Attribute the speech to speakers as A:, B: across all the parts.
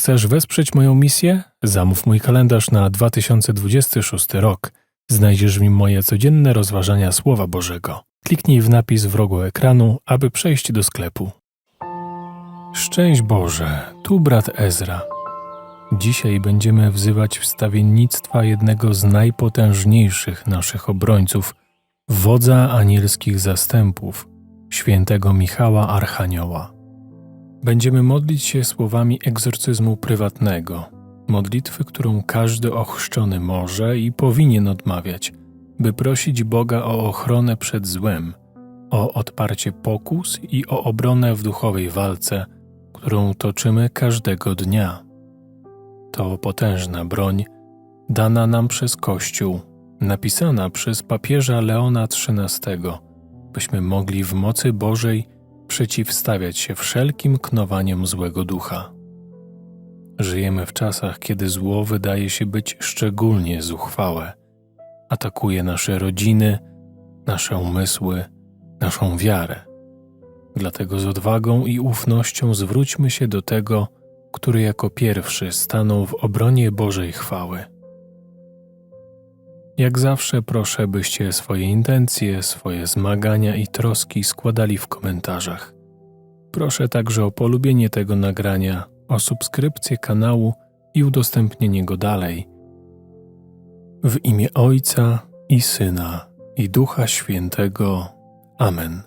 A: Chcesz wesprzeć moją misję? Zamów mój kalendarz na 2026 rok. Znajdziesz w nim moje codzienne rozważania Słowa Bożego. Kliknij w napis w rogu ekranu, aby przejść do sklepu. Szczęść Boże, tu brat Ezra. Dzisiaj będziemy wzywać wstawiennictwa jednego z najpotężniejszych naszych obrońców, wodza anielskich zastępów, świętego Michała Archanioła. Będziemy modlić się słowami egzorcyzmu prywatnego, modlitwy, którą każdy ochrzczony może i powinien odmawiać, by prosić Boga o ochronę przed złem, o odparcie pokus i o obronę w duchowej walce, którą toczymy każdego dnia. To potężna broń, dana nam przez Kościół, napisana przez papieża Leona XIII, byśmy mogli w mocy Bożej przeciwstawiać się wszelkim knowaniom złego ducha. Żyjemy w czasach, kiedy zło wydaje się być szczególnie zuchwałe. Atakuje nasze rodziny, nasze umysły, naszą wiarę. Dlatego z odwagą i ufnością zwróćmy się do tego, który jako pierwszy stanął w obronie Bożej chwały. Jak zawsze proszę, byście swoje intencje, swoje zmagania i troski składali w komentarzach. Proszę także o polubienie tego nagrania, o subskrypcję kanału i udostępnienie go dalej. W imię Ojca i Syna i Ducha Świętego. Amen.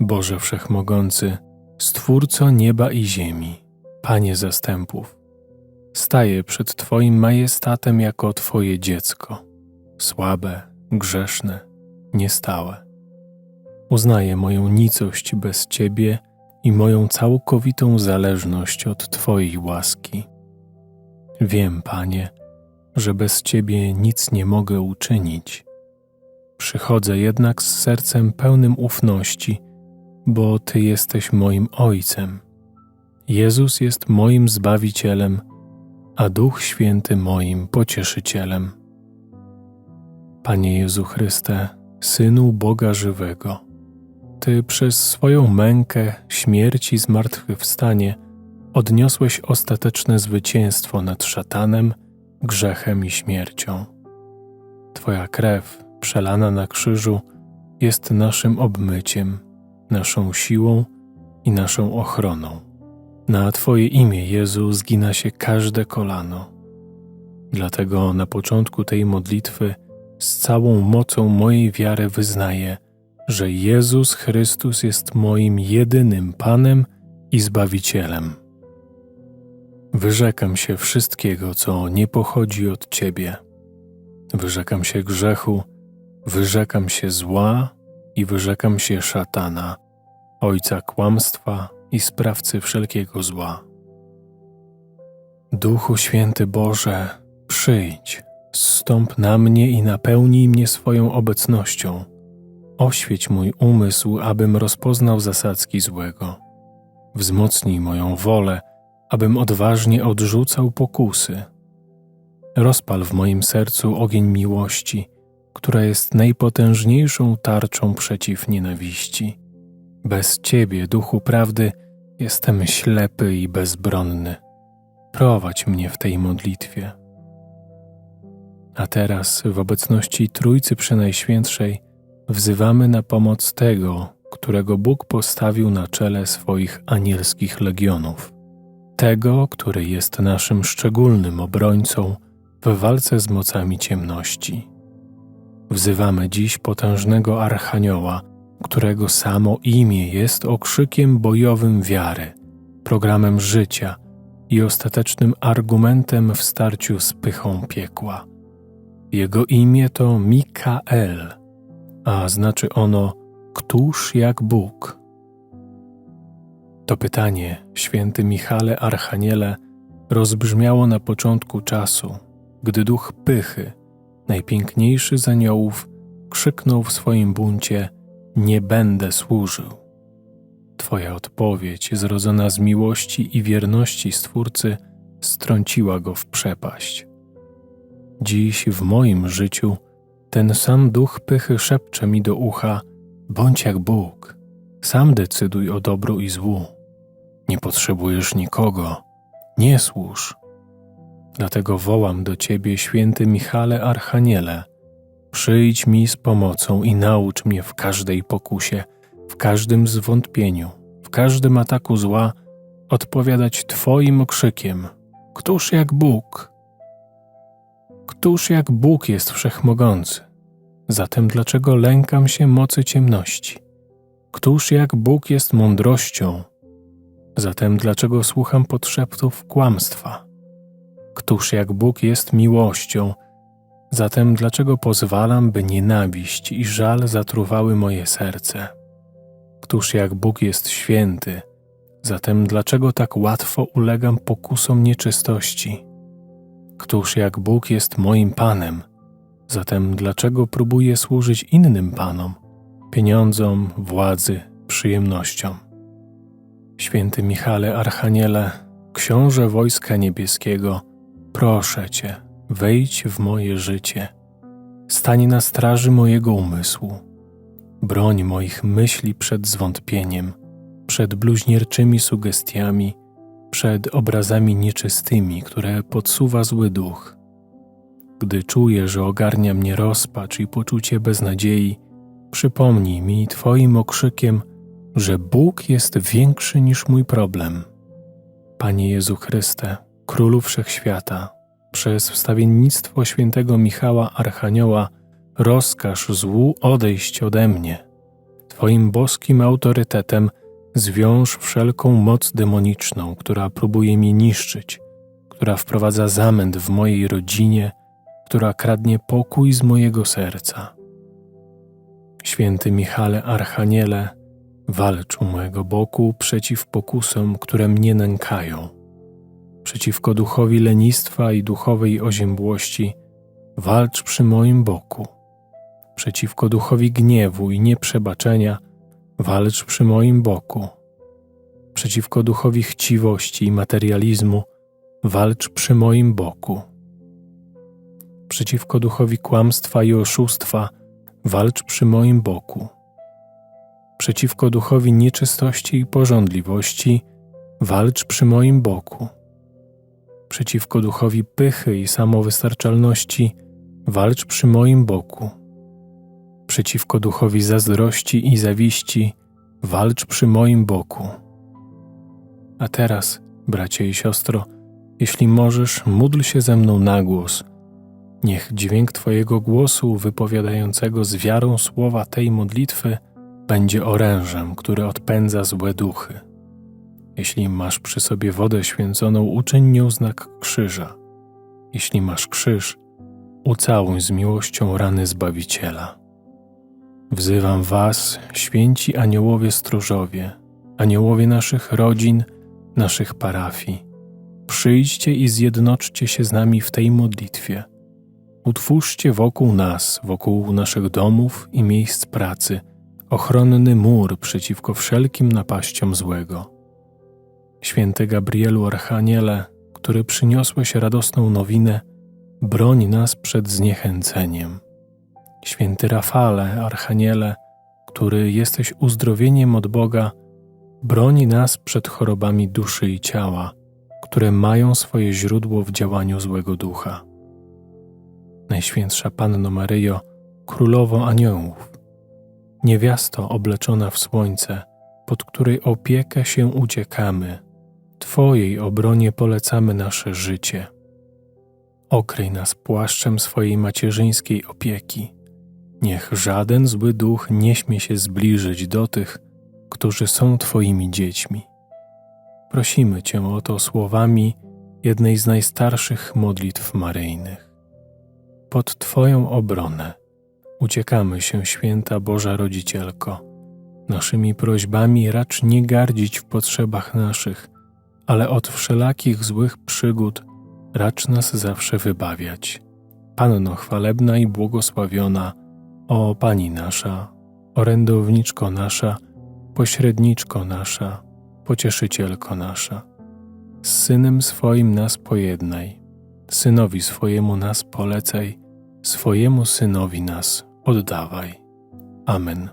A: Boże Wszechmogący, Stwórco nieba i ziemi, Panie zastępów, staję przed Twoim majestatem jako Twoje dziecko, słabe, grzeszne, niestałe. Uznaję moją nicość bez Ciebie i moją całkowitą zależność od Twojej łaski. Wiem, Panie, że bez Ciebie nic nie mogę uczynić. Przychodzę jednak z sercem pełnym ufności, bo Ty jesteś moim Ojcem. Jezus jest moim Zbawicielem, a Duch Święty moim Pocieszycielem. Panie Jezu Chryste, Synu Boga Żywego, Ty przez swoją mękę, śmierć i zmartwychwstanie odniosłeś ostateczne zwycięstwo nad szatanem, grzechem i śmiercią. Twoja krew, przelana na krzyżu, jest naszym obmyciem, naszą siłą i naszą ochroną. Na Twoje imię, Jezu, zgina się każde kolano. Dlatego na początku tej modlitwy z całą mocą mojej wiary wyznaję, że Jezus Chrystus jest moim jedynym Panem i Zbawicielem. Wyrzekam się wszystkiego, co nie pochodzi od Ciebie. Wyrzekam się grzechu, wyrzekam się zła i wyrzekam się szatana, ojca kłamstwa i sprawcy wszelkiego zła. Duchu Święty Boże, przyjdź, zstąp na mnie i napełnij mnie swoją obecnością. Oświeć mój umysł, abym rozpoznał zasadzki złego. Wzmocnij moją wolę, abym odważnie odrzucał pokusy. Rozpal w moim sercu ogień miłości, która jest najpotężniejszą tarczą przeciw nienawiści. Bez Ciebie, duchu prawdy, jestem ślepy i bezbronny. Prowadź mnie w tej modlitwie. A teraz, w obecności Trójcy Przenajświętszej, wzywamy na pomoc tego, którego Bóg postawił na czele swoich anielskich legionów tego, który jest naszym szczególnym obrońcą w walce z mocami ciemności. Wzywamy dziś potężnego Archanioła, którego samo imię jest okrzykiem bojowym wiary, programem życia i ostatecznym argumentem w starciu z pychą piekła. Jego imię to Mikael, a znaczy ono Któż jak Bóg? To pytanie, święty Michale Archaniele, rozbrzmiało na początku czasu, gdy duch pychy, najpiękniejszy z aniołów, krzyknął w swoim buncie: Nie będę służył. Twoja odpowiedź, zrodzona z miłości i wierności Stwórcy, strąciła go w przepaść. Dziś w moim życiu ten sam duch pychy szepcze mi do ucha: Bądź jak Bóg sam decyduj o dobru i złu. Nie potrzebujesz nikogo, nie służ. Dlatego wołam do Ciebie, święty Michale Archaniele, przyjdź mi z pomocą i naucz mnie w każdej pokusie, w każdym zwątpieniu, w każdym ataku zła odpowiadać Twoim okrzykiem: Któż jak Bóg? Któż jak Bóg jest wszechmogący? Zatem dlaczego lękam się mocy ciemności? Któż jak Bóg jest mądrością? Zatem dlaczego słucham podszeptów kłamstwa? Któż jak Bóg jest miłością? Zatem dlaczego pozwalam, by nienawiść i żal zatruwały moje serce? Któż jak Bóg jest święty? Zatem dlaczego tak łatwo ulegam pokusom nieczystości? Któż jak Bóg jest moim Panem? Zatem dlaczego próbuję służyć innym Panom, pieniądzom, władzy, przyjemnościom? Święty Michale Archaniele, książę Wojska Niebieskiego, proszę Cię, wejdź w moje życie, stań na straży mojego umysłu, broń moich myśli przed zwątpieniem, przed bluźnierczymi sugestiami, przed obrazami nieczystymi, które podsuwa zły duch. Gdy czuję, że ogarnia mnie rozpacz i poczucie beznadziei, przypomnij mi Twoim okrzykiem, że Bóg jest większy niż mój problem. Panie Jezu Chryste, Królu Wszechświata, przez wstawiennictwo świętego Michała Archanioła rozkaż złu odejść ode mnie. Twoim boskim autorytetem zwiąż wszelką moc demoniczną, która próbuje mnie niszczyć, która wprowadza zamęt w mojej rodzinie, która kradnie pokój z mojego serca. Święty Michale Archaniele, walcz u mojego boku przeciw pokusom, które mnie nękają. Przeciwko duchowi lenistwa i duchowej oziębłości, walcz przy moim boku. Przeciwko duchowi gniewu i nieprzebaczenia, walcz przy moim boku. Przeciwko duchowi chciwości i materializmu, walcz przy moim boku. Przeciwko duchowi kłamstwa i oszustwa, walcz przy moim boku. Przeciwko duchowi nieczystości i porządliwości, walcz przy moim boku. Przeciwko duchowi pychy i samowystarczalności, walcz przy moim boku. Przeciwko duchowi zazdrości i zawiści, walcz przy moim boku. A teraz, bracie i siostro, jeśli możesz, módl się ze mną na głos. Niech dźwięk Twojego głosu, wypowiadającego z wiarą słowa tej modlitwy, będzie orężem, który odpędza złe duchy. Jeśli masz przy sobie wodę święconą, uczyń nią znak krzyża. Jeśli masz krzyż, ucałuj z miłością rany Zbawiciela. Wzywam Was, święci aniołowie stróżowie, aniołowie naszych rodzin, naszych parafii. Przyjdźcie i zjednoczcie się z nami w tej modlitwie. Utwórzcie wokół nas, wokół naszych domów i miejsc pracy, ochronny mur przeciwko wszelkim napaściom złego. Święty Gabrielu Archaniele, który przyniosłeś radosną nowinę, broń nas przed zniechęceniem. Święty Rafale, Archaniele, który jesteś uzdrowieniem od Boga, broni nas przed chorobami duszy i ciała, które mają swoje źródło w działaniu złego ducha. Najświętsza Panno Maryjo, Królowo Aniołów, niewiasto obleczona w słońce, pod której opiekę się uciekamy, Twojej obronie polecamy nasze życie. Okryj nas płaszczem swojej macierzyńskiej opieki. Niech żaden zły duch nie śmie się zbliżyć do tych, którzy są Twoimi dziećmi. Prosimy Cię o to słowami jednej z najstarszych modlitw maryjnych. Pod Twoją obronę uciekamy się, święta Boża Rodzicielko. Naszymi prośbami racz nie gardzić w potrzebach naszych, ale od wszelakich złych przygód racz nas zawsze wybawiać. Panno chwalebna i błogosławiona, o Pani nasza, orędowniczko nasza, pośredniczko nasza, pocieszycielko nasza. Z Synem swoim nas pojednaj, Synowi swojemu nas polecaj, swojemu Synowi nas oddawaj. Amen.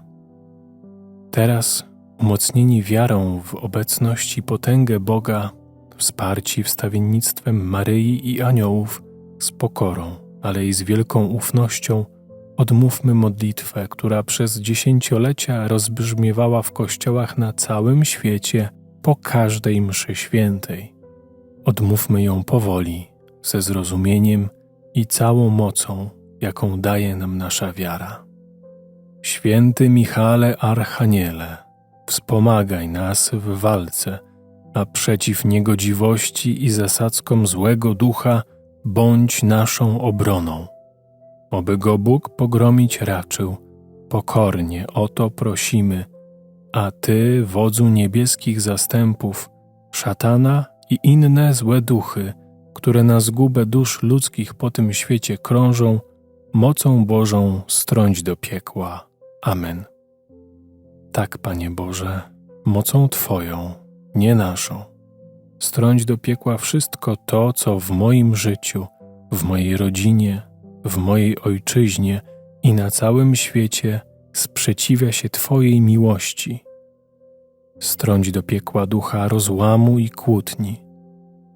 A: Teraz, umocnieni wiarą w obecność i potęgę Boga, wsparci wstawiennictwem Maryi i aniołów, z pokorą, ale i z wielką ufnością, odmówmy modlitwę, która przez dziesięciolecia rozbrzmiewała w kościołach na całym świecie po każdej mszy świętej. Odmówmy ją powoli, ze zrozumieniem i całą mocą, jaką daje nam nasza wiara. Święty Michale Archaniele, wspomagaj nas w walce, a przeciw niegodziwości i zasadzkom złego ducha bądź naszą obroną. Oby go Bóg pogromić raczył, pokornie o to prosimy, a Ty, wodzu niebieskich zastępów, szatana i inne złe duchy, które na zgubę dusz ludzkich po tym świecie krążą, mocą Bożą strąć do piekła. Amen. Tak, Panie Boże, mocą Twoją, nie naszą. Strąć do piekła wszystko to, co w moim życiu, w mojej rodzinie, w mojej ojczyźnie i na całym świecie sprzeciwia się Twojej miłości. Strąć do piekła ducha rozłamu i kłótni.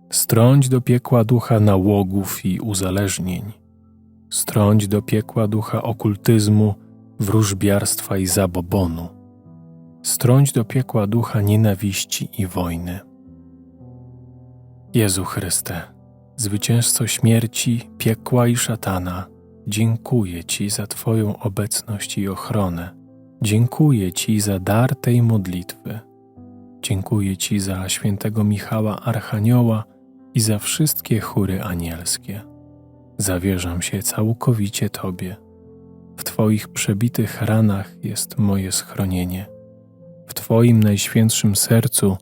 A: Strąć do piekła ducha nałogów i uzależnień. Strąć do piekła ducha okultyzmu, wróżbiarstwa i zabobonu. Strąć do piekła ducha nienawiści i wojny. Jezu Chryste, zwycięzco śmierci, piekła i szatana, dziękuję Ci za Twoją obecność i ochronę. Dziękuję Ci za dar tej modlitwy. Dziękuję Ci za świętego Michała Archanioła i za wszystkie chóry anielskie. Zawierzam się całkowicie Tobie. W Twoich przebitych ranach jest moje schronienie. W Twoim najświętszym sercu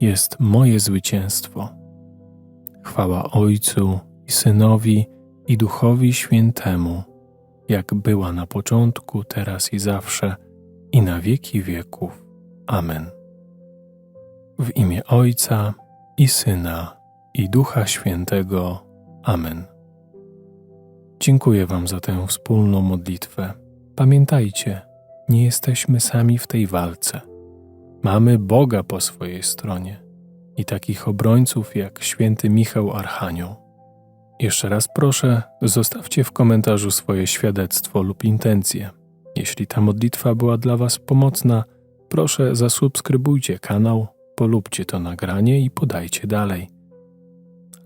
A: jest moje zwycięstwo. Chwała Ojcu i Synowi i Duchowi Świętemu, jak była na początku, teraz i zawsze, i na wieki wieków. Amen. W imię Ojca i Syna i Ducha Świętego. Amen. Dziękuję Wam za tę wspólną modlitwę. Pamiętajcie, nie jesteśmy sami w tej walce. Mamy Boga po swojej stronie i takich obrońców jak święty Michał Archanioł. Jeszcze raz proszę, zostawcie w komentarzu swoje świadectwo lub intencje. Jeśli ta modlitwa była dla Was pomocna, proszę zasubskrybujcie kanał, polubcie to nagranie i podajcie dalej.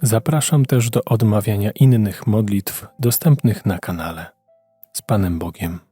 A: Zapraszam też do odmawiania innych modlitw dostępnych na kanale. Z Panem Bogiem.